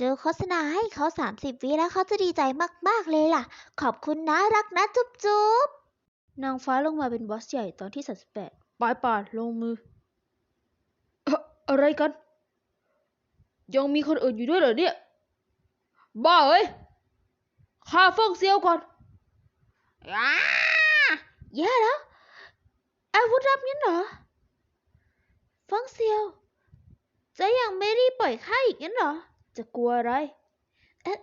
ดูโฆษณาให้เขา 30 วิแล้วเขาจะดีใจมาก ๆ เลยล่ะ ขอบคุณนะรักนะ จุ๊บจุ๊บนางฟ้าลงมาเป็นบอสใหญ่ตอนที่ 38ปลายป่าลงมือ อะไรกัน ยังมีคนอื่นอยู่ด้วยเหรอเนี่ย บ้าเอ้ยฆ่าเฟิงเซียวก่อนอ้าแย่แล้ว อาวุธลับงั้นเหรอฟังเซียวจะยังไม่รีบปล่อยข้าอีกงั้นเหรอ จะกลัวอะไร เอ๊ะ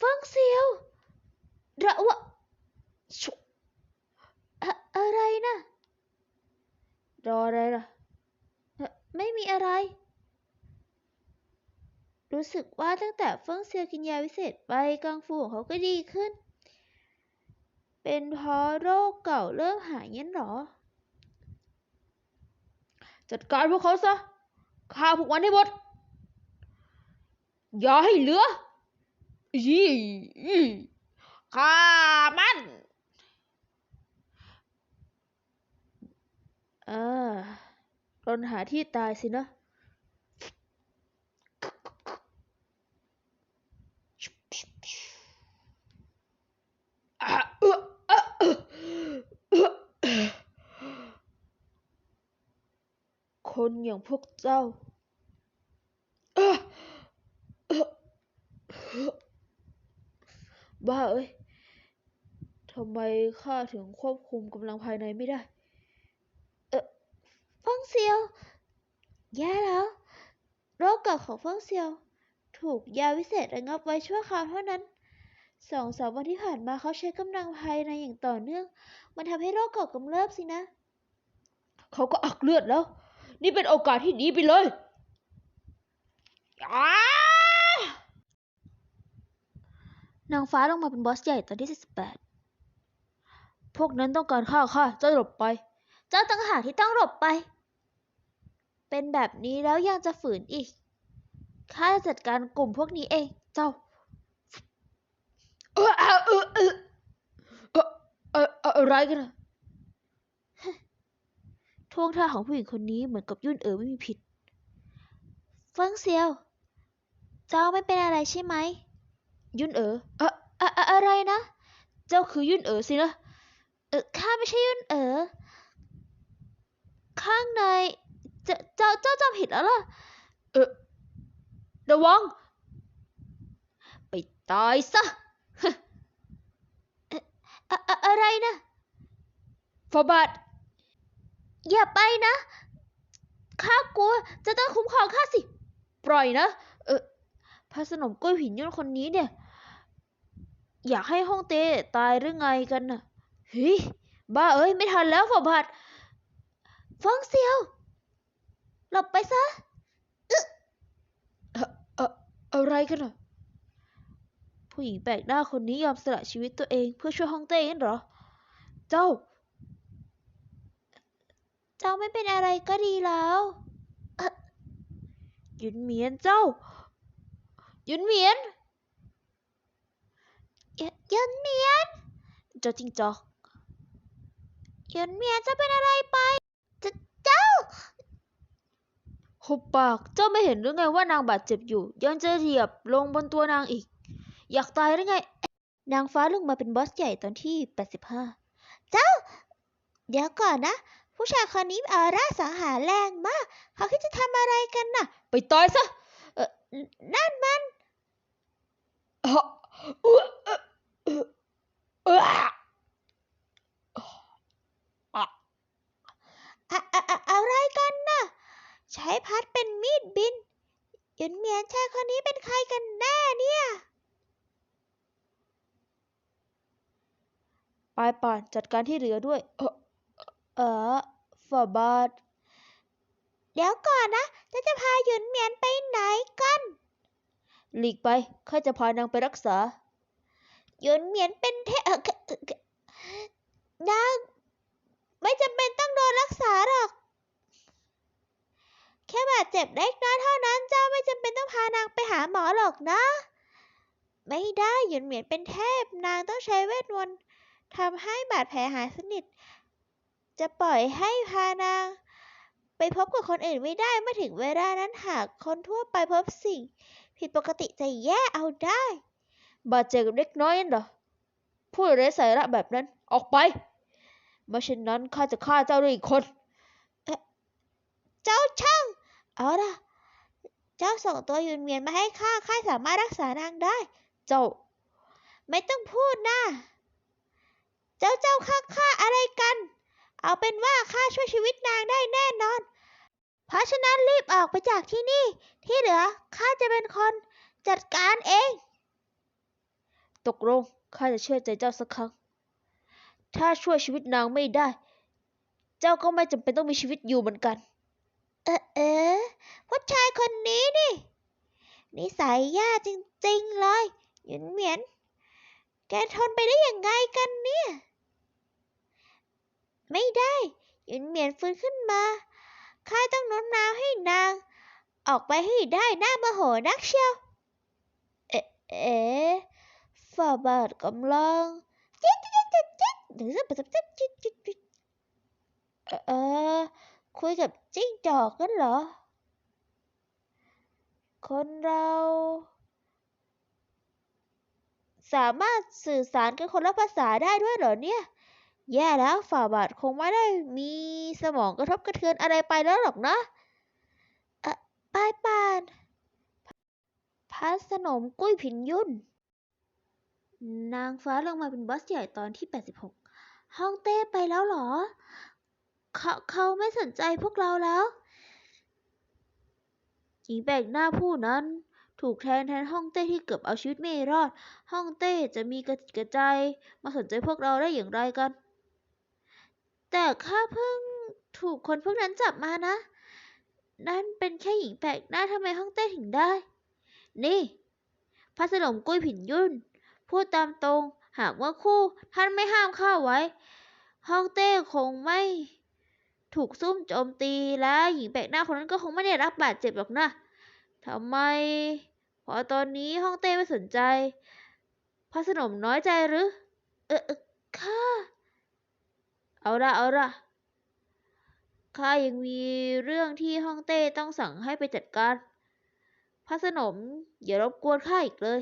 ฟังเซียวระวะชุอะอะไรนะ รออะไรล่ะ ไม่มีอะไร รู้สึกว่าตั้งแต่เฟิงเซียวกินยาวิเศษไปกังฟูของเขาก็ดีขึ้น เป็นเพราะโรคเก่าเริ่มหายงั้นหรอ จัดการพวกเขาซะฆ่าพวกมันให้หมด อย่าให้เหลือยี่ยี่ฆ่ามันอ่ารนหาที่ตายสินะคนอย่างพวกเจ้าเอ้อเอ้อเอ้อ บ้าเอ้ยทำไมข้าถึงควบคุมกำลังภายในไม่ได้ เออฟงเซียว แย่แล้ว โรคเก่าของฟงเซียว ถูกยาวิเศษระงับไว้ชั่วคราวเท่านั้นสองสามวันที่ผ่านมาเขาใช้กำลังภายในอย่างต่อเนื่อง มันทำให้โรคเก่ากำเริบสินะ เขาก็อักเลือดแล้ว นี่เป็นโอกาสที่ดีไปเลยอ้า นางฟ้าลงมาเป็นบอสใหญ่ตอนที่ 48 พวกนั้นต้องการฆ่าข้าเจ้าหลบไป เจ้าต่างหากที่ต้องหลบไป เป็นแบบนี้แล้วยังจะฝืนอีก ข้าจะจัดการกลุ่มพวกนี้เอง เจ้าเออเออเออเออเอออะไรกันอะท่วงท่าของผู้หญิงคนนี้เหมือนกับยุ่นเอ๋อไม่มีผิด เฟิงเซียว เจ้าไม่เป็นอะไรใช่ไหม ยุ่นเอ๋ออะอะอะอะไรนะ เจ้าคือยุ่นเอ๋อสินะเออข้าไม่ใช่ยุ่นเอ๋อข้างในเจ้าเจ้าเจ้าจำผิดแล้วล่ะเออระวัง ไปตายซะอะอะอะไรนะฟาบาทอย่าไปนะข้ากลัวจะต้องคุ้มครองข้าสิ ปล่อยนะ เออพระสนมกล้วยหินยุ่นคนนี้เนี่ย อยากให้ฮ่องเต้ตายหรือไงกันน่ะเฮ้ยบ้าเอ้ยไม่ทันแล้วฟาบาทฟงเซียว หลบไปซะเอ่อเอ่ออะไรกันน่ะผู้หญิงแปลกหน้าคนนี้ยอมสละชีวิตตัวเองเพื่อช่วยฮ่องเต้งั้นเหรอ เจ้า เจ้าไม่เป็นอะไรก็ดีแล้วหยุนเหมียนเจ้าหยุนเหมียน เยเยินเมียนเจ้าจิงจอกเยินเมียนจะเป็นอะไรไปเจ,จ้าหุบปากเจ้าไม่เห็นหรือไงว่านางบาดเจ็บอยู่ ยังจะเหยียบลงบนตัวนางอีก อยากตายหรือไง นางฟ้าลงมาเป็นบอสใหญ่ตอนที่ 85 เจ้า เดี๋ยวก่อนนะ ผู้ชายคนนี้ออร่าสังหารแรงมาก เขาคิดจะทำอะไรกันน่ะ ไปตายซะเออนั่นมันเอ่อเออเอ่อเอ่อเอื้ออะอะอะออะไรกันน่ะใช้พัดเป็นมีดบินหยุนเมียนชายคนนี้เป็นใครกันแน่เนี่ยปายป่านจัดการที่เหลือด้วย เออเออฝาบาทเดี๋ยวก่อนนะจะจะพาหยุนเมียนไปไหนกัน หลีกไป ข้าจะพานางไปรักษา หยุนเหมียนเป็นเทเอ่อเอ่อเอ่อเอ่อนางไม่จำเป็นต้องโดนรักษาหรอก แค่บาดเจ็บเล็กน้อยเท่านั้น เจ้าไม่จำเป็นต้องพานางไปหาหมอหรอกนะ ไม่ได้หยุนเหมียนเป็นเทพ นางต้องใช้เวทมนต์ทำให้บาดแผลหายสนิท จะปล่อยให้พานาง ไปพบกับคนอื่นไม่ได้เมื่อถึงเวลานั้นหากคนทั่วไปพบสิ่ง ผิดปกติจะแย่เอาได้บาดเจ็บเล็กน้อยนั่นเหรอพูดไร้สาระแบบนั้น ออกไปไม่เช่นนั้นข้าจะฆ่าเจ้าด้วยอีกคน เจ้าช่าง เอาล่ะ เจ้าส่งตัวยุนเมียนมาให้ข้าข้าสามารถรักษานางได้ เจ้า ไม่ต้องพูดนะเจ้าเจ้าข้าข้าอะไรกัน เอาเป็นว่าข้าช่วยชีวิตนางได้แน่นอน เพราะฉะนั้นรีบออกไปจากที่นี่ ที่เหลือข้าจะเป็นคนจัดการเอง ตกลงข้าจะเชื่อใจเจ้าสักครั้ง ถ้าช่วยชีวิตนางไม่ได้ เจ้าก็ไม่จำเป็นต้องมีชีวิตอยู่เหมือนกัน เอ๊ะเอ๊ะผู้ชายคนนี้นี่ นิสัยแย่จริงๆเลยหยุนเหมียน แกทนไปได้ยังไงกันเนี่ย ไม่ได้หยุนเหมียนฟื้นขึ้นมา ข้าต้องโน้มน้าวให้นาง ออกไปให้ได้หน้าโมโหนักเชียว เอ๊ะเอ๊ะฝ่าบาทกำลังจิ๊ดจิ๊ดจิ๊ดจิ๊ดหรือจะจิ๊ดจิ๊ดจิ๊ดจิ๊ดจิ๊ดเออ คุยกับจิ้งจอกกันเหรอ คนเรา สามารถสื่อสารกันคนละภาษาได้ด้วยเหรอเนี่ย แย่แล้วฝ่าบาทคงไม่ได้มีสมองกระทบกระเทือนอะไรไปแล้วหรอกนะเอ่อปายปานพัสนมกุ้ยผินยุ่น นางฟ้าลงมาเป็นบอสใหญ่ตอนที่ 86 ห้องเต้ไปแล้วหรอ เขาเขาไม่สนใจพวกเราแล้วหญิงแปลกหน้าผู้นั้นถูกแทนแทนห้องเต้ที่เกือบเอาชีวิตไม่รอด ห้องเต้จะมีกระจิตกระใจมาสนใจพวกเราได้อย่างไรกัน แต่ข้าเพิ่งถูกคนพวกนั้นจับมานะ นั่นเป็นแค่หญิงแปลกหน้าทำไมห้องเต้ถึงได้ นี่พัสนมกุ้ยผินยุ่น พูดตามตรง หากว่าคู่ท่านไม่ห้ามข้าไว้ ห้องเต้คงไม่ ถูกซุ่มโจมตีและหญิงแปลกหน้าคนนั้นก็คงไม่ได้รับบาดเจ็บหรอกนะทำไม พอตอนนี้ห้องเต้ไม่สนใจ พระสนมน้อยใจหรือ เออเออข้า เอาละเอาละข้ายังมีเรื่องที่ห้องเต้ต้องสั่งให้ไปจัดการ พระสนมอย่ารบกวนข้าอีกเลย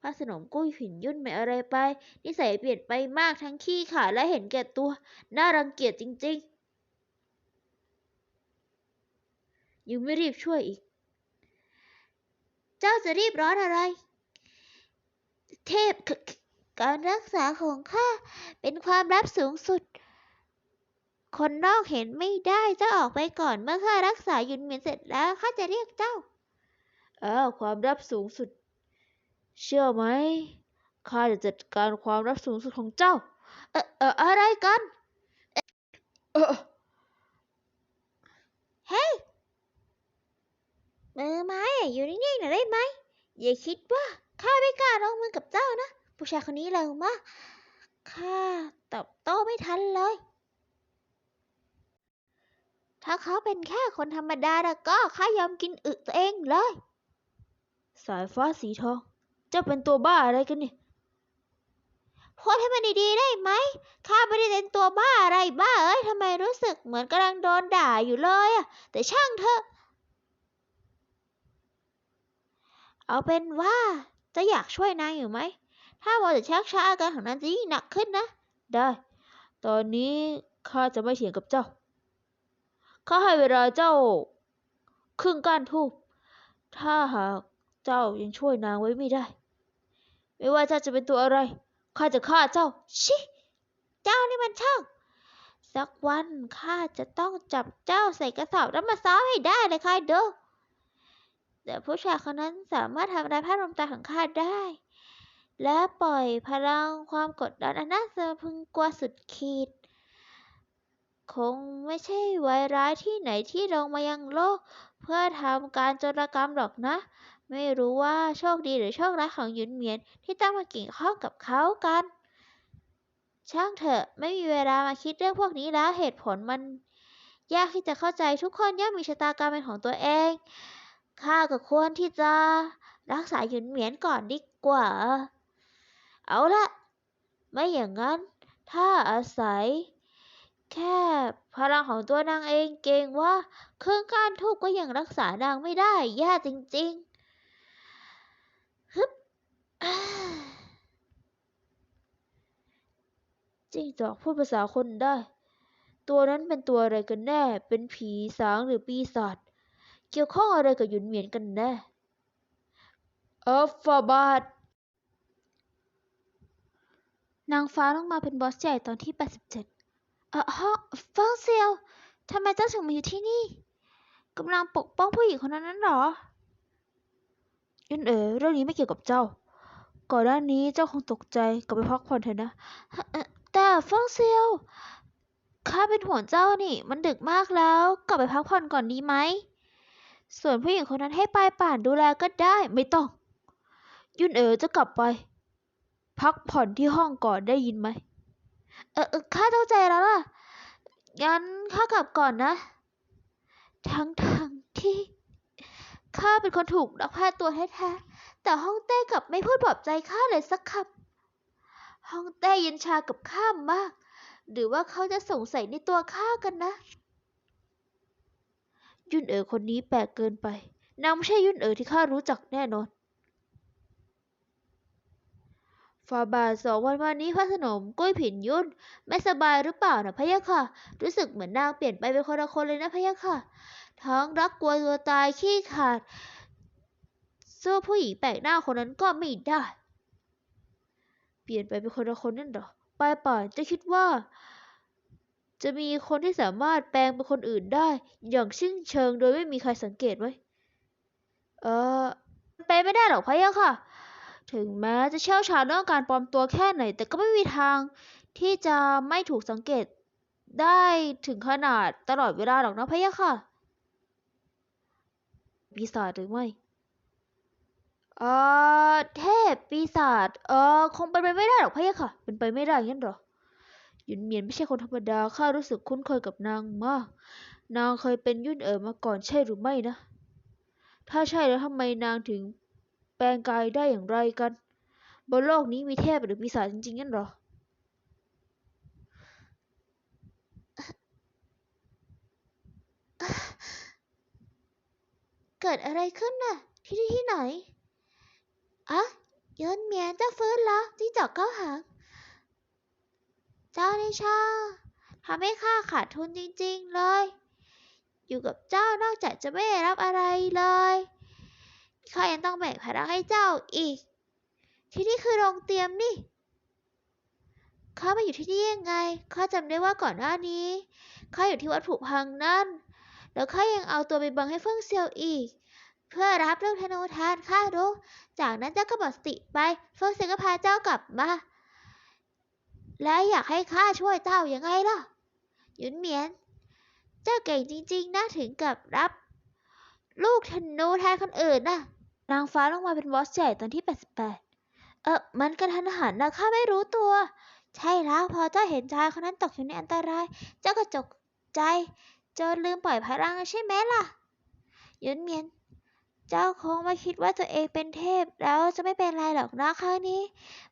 พระสนมกุ้ยผินยุ่นไม่อะไรไป นิสัยเปลี่ยนไปมากทั้งขี้ขาและเห็นแก่ตัว น่ารังเกียจจริง ๆ ยังไม่รีบช่วยอีก เจ้าจะรีบร้อนอะไร เทพ กกการรักษาของข้าเป็นความลับสูงสุด คนนอกเห็นไม่ได้เจ้าออกไปก่อนเมื่อข้ารักษาหยุนเหมียนเสร็จแล้วข้าจะเรียกเจ้าอ้าวความลับสูงสุด เชื่อไหมข้าจะจัดการความลับสูงสุดของเจ้า เออเอออะไรกันเออเฮ้ยมือไม้อะอยู่นิ่งๆหน่อยได้ไหมอย่าคิดว่าข้าไม่กล้าลงมือกับเจ้านะ ผู้ชายคนนี้เร็วมากข้าตอบโต้ไม่ทันเลย ถ้าเขาเป็นแค่คนธรรมดาแล้วก็ข้ายอมกินอึตัวเองเลย สายฟ้าสีทองเจ้าเป็นตัวบ้าอะไรกันเนี่ยพูดให้มันดีๆได้ไหมข้าไม่ได้เป็นตัวบ้าอะไรบ้าเอ้ยทำไมรู้สึกเหมือนกำลังโดนด่าอยู่เลยอะแต่ช่างเถอะ เอาเป็นว่าจะอยากช่วยนางอยู่ไหม ถ้ามัวแต่ชักช้าอาการของนางจะยิ่งหนักขึ้นนะ ได้ ตอนนี้ข้าจะไม่เถียงกับเจ้า ข้าให้เวลาเจ้า ครึ่งก้านทูบถ้าหากเจ้ายังช่วยนางไว้ไม่ได้ ไม่ว่าเจ้าจะเป็นตัวอะไร ข้าจะฆ่าเจ้า ชิ เจ้านี่มันช่าง สักวันข้าจะต้องจับเจ้าใส่กระสอบแล้วมาซ้อมให้ได้เลยค่ะเด้อแต่ผู้ชายคนนั้นสามารถทำลายผ้าลมตาของข้าได้ และปล่อยพลังความกดดันอันน่าสะพึงกลัวสุดขีด คงไม่ใช่ไวร้ายที่ไหนที่ลงมายังโลก เพื่อทำการโจรกรรมหรอกนะ ไม่รู้ว่าโชคดีหรือโชคร้ายของหยุนเหมียนที่ต้องมาเกี่ยวข้องกับเขากัน ช่างเถอะไม่มีเวลามาคิดเรื่องพวกนี้แล้วเหตุผลมันยากที่จะเข้าใจทุกคนย่อมมีชะตากรรมเป็นของตัวเอง ข้าก็ควรที่จะรักษาหยุนเหมียนก่อนดีกว่า เอาละ ไม่อย่างนั้น ถ้าอาศัย แค่พลังของตัวนางเองเกรงว่า เครื่องก้านทูบก็ยังรักษานางไม่ได้แย่จริงๆฮึบจิ้งจอกพูดภาษาคนได้ ตัวนั้นเป็นตัวอะไรกันแน่ เป็นผีสางหรือปีศาจ เกี่ยวข้องอะไรกับหยุนเหมียนกันแน่ เออฟาบาท นางฟ้าลงมาเป็นบอสใหญ่ตอนที่ 87 เออฮะฟังเซียวทำไมเจ้าถึงมาอยู่ที่นี่กำลังปกป้องผู้หญิงคนนั้นนั้นหรอยุนเอ๋เรื่องนี้ไม่เกี่ยวกับเจ้า ก่อนหน้านี้เจ้าคงตกใจกลับไปพักผ่อนเถอะนะ แต่ฟังเซียวข้าเป็นห่วงเจ้านี่ มันดึกมากแล้ว กลับไปพักผ่อนก่อนดีไหม ส่วนผู้หญิงคนนั้นให้ปลายป่านดูแลก็ได้ ไม่ต้อง ยุนเอ๋จะกลับไป พักผ่อนที่ห้องก่อนได้ยินไหม เออเออข้าเข้าใจแล้วล่ะ งั้นข้ากลับก่อนนะ ทั้งทางที่ข้าเป็นคนถูกลักพาตัวแท้ๆ แต่ฮ่องเต้กลับไม่พูดปลอบใจข้าเลยสักคำฮ่องเต้เย็นชากับข้ามาก หรือว่าเขาจะสงสัยในตัวข้ากันนะ ยุนเอ๋อคนนี้แปลกเกินไปนางไม่ใช่ยุนเอ๋อที่ข้ารู้จักแน่นอน ฟาบาทสองวันมานนี้พระสนมกุ้ยผินยุ่น ไม่สบายหรือเปล่านะพะยะค่ะ รู้สึกเหมือนนางเปลี่ยนไปเป็นคนละคนเลยนะพะยะค่ะ ทั้งรักกลัวตัวตายขี้ขาดสู้ผู้หญิงแปลกหน้าคนนั้นก็ไม่ได้ เปลี่ยนไปเป็นคนละคนนั่นหรอปลายป่านจะคิดว่า จะมีคนที่สามารถแปลงเป็นคนอื่นได้ อย่างชิ้นเชิงโดยไม่มีใครสังเกตไหมเออไปนไม่ได้หรอกพะยะค่ะ ถึงแม้จะเชี่ยวชาญเรื่องการปลอมตัวแค่ไหน แต่ก็ไม่มีทางที่จะไม่ถูกสังเกตได้ถึงขนาดตลอดเวลาหรอกนะพะยะค่ะปีศาจหรือไม่เออเทพปีศาจเออคงเป็นไปไม่ได้หรอกพะยะค่ะ เป็นไปไม่ได้งั้นเหรอหยุนเหมียนไม่ใช่คนธรรมดาข้ารู้สึกคุ้นเคยกับนางมาก นางเคยเป็นยุ่นเอ๋อมาก่อนใช่หรือไม่นะ ถ้าใช่แล้วทำไมนางถึง แปลงกายได้อย่างไรกัน บนโลกนี้มีเทพหรือปีศาจจริงๆงั้นหรอ เกิดอะไรขึ้นน่ะ ที่นี่ที่ไหนอะเยินเมียนเจ้าฟื้นแล้วจิ้งจอกเข้าหาง เจ้าในชาทำให้ข้าขาดทุนจริงๆเลย อยู่กับเจ้านอกจากจะไม่รับอะไรเลย ข้ายังต้องแบ่งภาระให้เจ้าอีก ที่นี่คือโรงเตรียมนี่ข้ามาอยู่ที่นี่ยังไงข้าจำได้ว่าก่อนหน้านี้ข้าอยู่ที่วัดผุพังนั่น แล้วข้ายังเอาตัวไปบังให้เฟิ่งเซียวอีก เพื่อรับเรื่องธนูทานข้ารู้ จากนั้นเจ้าก็หมดสติไป เฟิ่งเซียวก็พาเจ้ากลับมา และอยากให้ข้าช่วยเจ้ายังไงล่ะหยุนเหมียน เจ้าเก่งจริงๆนะถึงกับรับ ลูกธนูแทนคนอื่นน่ะ นางฟ้าลงมาเป็นบอสใหญ่ตอนที่ 88 เออมันกระทันหันนะข้าไม่รู้ตัว ใช่แล้วพอเจ้าเห็นชายคนนั้นตกอยู่ในอันตราย เจ้าก็จกใจจนลืมปล่อยพลังใช่ไหมล่ะหยุนเหมียน เจ้าคงไม่คิดว่าตัวเองเป็นเทพแล้วจะไม่เป็นไรหรอกนะครั้งนี้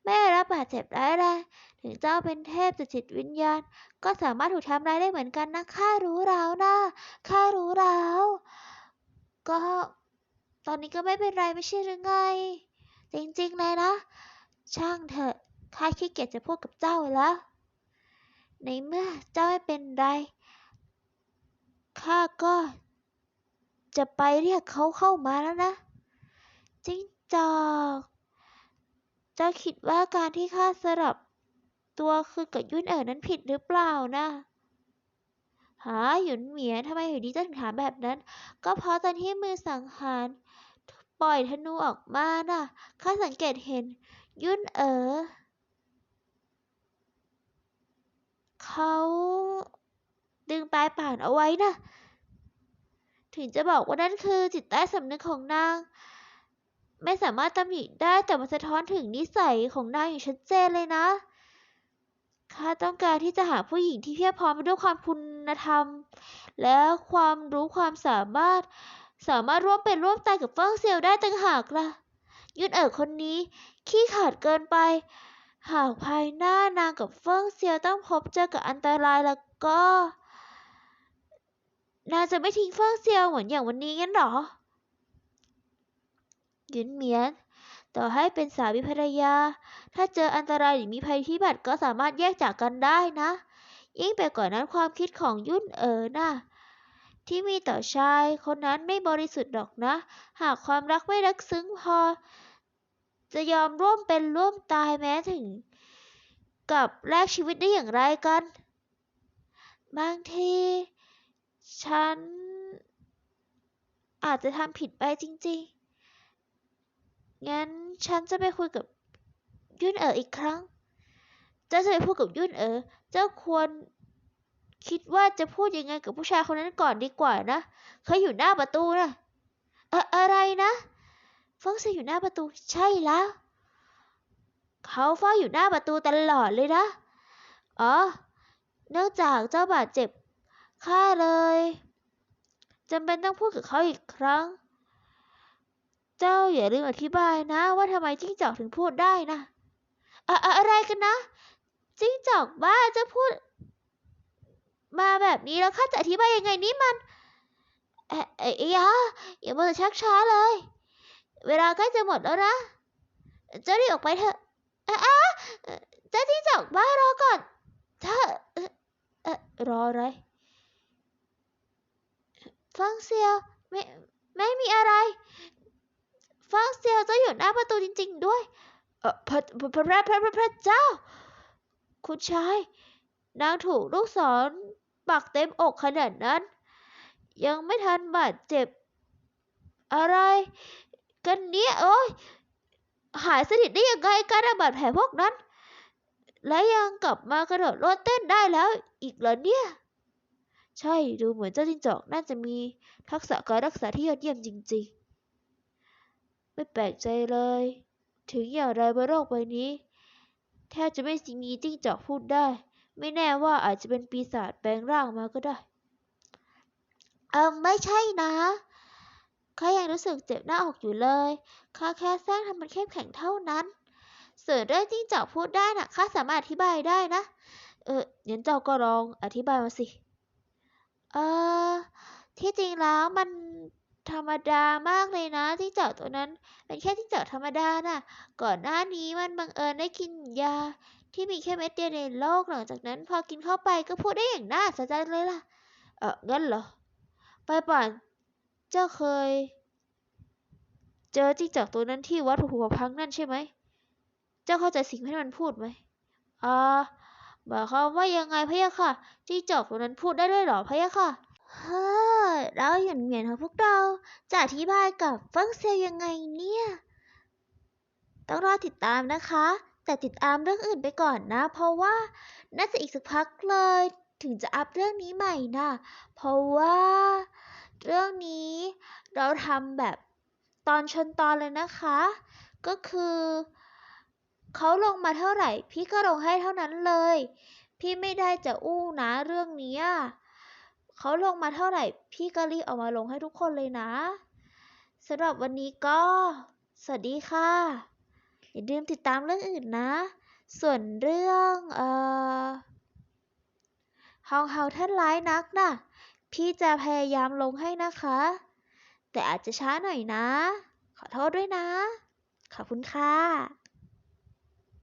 ไม่รับบาดเจ็บร้ายแรงถึงเจ้าเป็นเทพแต่จิตวิญญาณ ก็สามารถถูกทำร้ายได้เหมือนกันนะข้ารู้แล้วนะข้ารู้แล้วก็ ตอนนี้ก็ไม่เป็นไรไม่ใช่หรือไง จริงๆเลยนะ ช่างเถอะข้าขี้เกียจจะพูดกับเจ้าแล้ว ในเมื่อเจ้าไม่เป็นไร ข้าก็ จะไปเรียกเขาเข้ามาแล้วนะจิ้งจอกเจ้าคิดว่าการที่ข้าสลับตัวคือกับยุ่นเอ๋อนั้นผิดหรือเปล่านะหาหยุนเหมียนทำไมอยู่ดีเจ้าถึงถามแบบนั้น ก็เพราะตอนที่มือสังหาร ปล่อยธนูออกมาน่ะ ข้าสังเกตเห็น ยุ่นเอ๋อเขาดึงปลายป่านเอาไว้นะถึงจะบอกว่านั่นคือจิตใต้สำนึกของนาง ไม่สามารถตำหนิได้แต่มันสะท้อนถึงนิสัยของนางอย่างชัดเจนเลยนะ ข้าต้องการที่จะหาผู้หญิงที่เพียบพร้อมไปด้วยความคุณธรรม และความรู้ความสามารถ สามารถร่วมเป็นร่วมตายกับเฟิงเซียวได้ต่างหากล่ะ ยุนเอ๋อคนนี้ ขี้ขาดเกินไป หากภายหน้านางกับเฟิงเซียวต้องพบเจอกับอันตรายแล้วก็นางจะไม่ทิ้งเฟิงเซียวเหมือนอย่างวันนี้งั้นหรอหยุนเหมียน ต่อให้เป็นสามีภรรยา ถ้าเจออันตรายหรือมีภัยพิบัติก็สามารถแยกจากกันได้นะ ยิ่งไปกว่านั้นความคิดของยุ่นเอ๋อน่ะ ที่มีต่อชาย คนนั้นไม่บริสุทธิ์หรอกนะ หากความรักไม่ลึกซึ้งพอ จะยอมร่วมเป็นร่วมตายแม้ถึง กับแลกชีวิตได้อย่างไรกัน บางที ฉัน อาจจะทำผิดไปจริง ๆ งั้นฉันจะไปคุยกับยุ่นเอ๋ออีกครั้ง เจ้าจะไปพูดกับยุ่นเอ๋อเจ้าควร คิดว่าจะพูดยังไงกับผู้ชายคนนั้นก่อนดีกว่านะเขาอยู่หน้าประตูนะอะอะไรนะฟงเซอยู่หน้าประตูใช่แล้วเขาเฝ้าอยู่หน้าประตูตลอดเลยนะอ๋อเนื่องจากเจ้าบาดเจ็บข้าเลยจำเป็นต้องพูดกับเขาอีกครั้ง เจ้าอย่าลืมอธิบายนะ ว่าทำไมจิ้งจอกถึงพูดได้นะอะอะอะไรกันนะจิ้งจอกบ้าจะพูด มาแบบนี้แล้วข้าจะอธิบายยังไงนี่มัน เอ่อเอ้ยอย่าอย่ามัวแต่ชักช้าเลย เวลาใกล้จะหมดแล้วนะ เจ้ารีบออกไปเถอะอะอะเอ่จ้าจิ้งจอกบ้ารอก่อนเธอเออรออะไร ฟังเซียวไม่ไม่มีอะไร ฟังเซียวเจ้าอยู่หน้าประตูจริง ๆ ด้วย เออพระพระพระพระพระเจ้า คุณชายนางถูกลูกศร ปักเต็มอกขนาดนั้น ยังไม่ทันบาดเจ็บ อะไร กันเนี่ยโอ้ยหายสนิทได้ยังไงกันอะบาดแผลพวกนั้น และยังกลับมากระโดดโลดเต้นได้แล้วอีกเหรอเนี่ย ใช่ดูเหมือนเจ้าจิ้งจอกน่าจะมีทักษะการรักษาที่ยอดเยี่ยมจริง ๆ ไม่แปลกใจเลย ถึงอย่างไรบนโลกใบนี้ แทบจะไม่มีจิ้งจอกพูดได้ ไม่แน่ว่าอาจจะเป็นปีศาจแปลงร่างมาก็ได้ เออไม่ใช่นะข้ายังรู้สึกเจ็บหน้าอกอยู่เลย ข้าแค่สร้างทำมันเข้มแข็งเท่านั้นส่วนเรื่องจิ้งจอกพูดได้น่ะ ข้าสามารถอธิบายได้นะ เอองั้นเจ้าก็ลองอธิบายมาสิ เออ ที่จริงแล้วมันธรรมดามากเลยนะจิ้งจอกตัวนั้น เป็นแค่จิ้งจอกธรรมดาน่ะ ก่อนหน้านี้มันบังเอิญได้กินยา ที่มีแค่เม็ดเดียวในโลกหลังจากนั้นพอกินเข้าไปก็พูดได้อย่างน่าอัศจเลยล่ะ เอองั้นเหรอ ไปป่านเจ้าเคย เจอจิ้งจอกตัวนั้นที่วัดภูผาพังนั่นใช่ไหม เจ้าเข้าใจสิ่งที่มันพูดไหมอ่าหมายความว่ายังไงพะยะค่ะจิ้งจอกตัวนั้นพูดได้ด้วยหรอพะยะค่ะเฮ้ยเราหยุนเหมียนของพวกเราจะอธิบายกับฟิงเซลยังไงเนี่ย ต้องรอติดตามนะคะ แต่ติดตามเรื่องอื่นไปก่อนนะ เพราะว่าน่าจะอีกสักพักเลย ถึงจะอัพเรื่องนี้ใหม่นะ เพราะว่า เรื่องนี้เราทำแบบตอนชนตอนเลยนะคะ ก็คือเขาลงมาเท่าไหร่ พี่ก็ลงให้เท่านั้นเลย พี่ไม่ได้จะอู้นะเรื่องนี้เขาลงมาเท่าไหร่ พี่ก็รีบเอามาลงให้ทุกคนเลยนะสำหรับวันนี้ก็ สวัสดีค่ะ อย่าลืมติดตามเรื่องอื่นนะ ส่วนเรื่องเอ่อฮองเฮาท่านร้ายนักน่ะ พี่จะพยายามลงให้นะคะ แต่อาจจะช้าหน่อยนะ ขอโทษด้วยนะ ขอบคุณค่ะ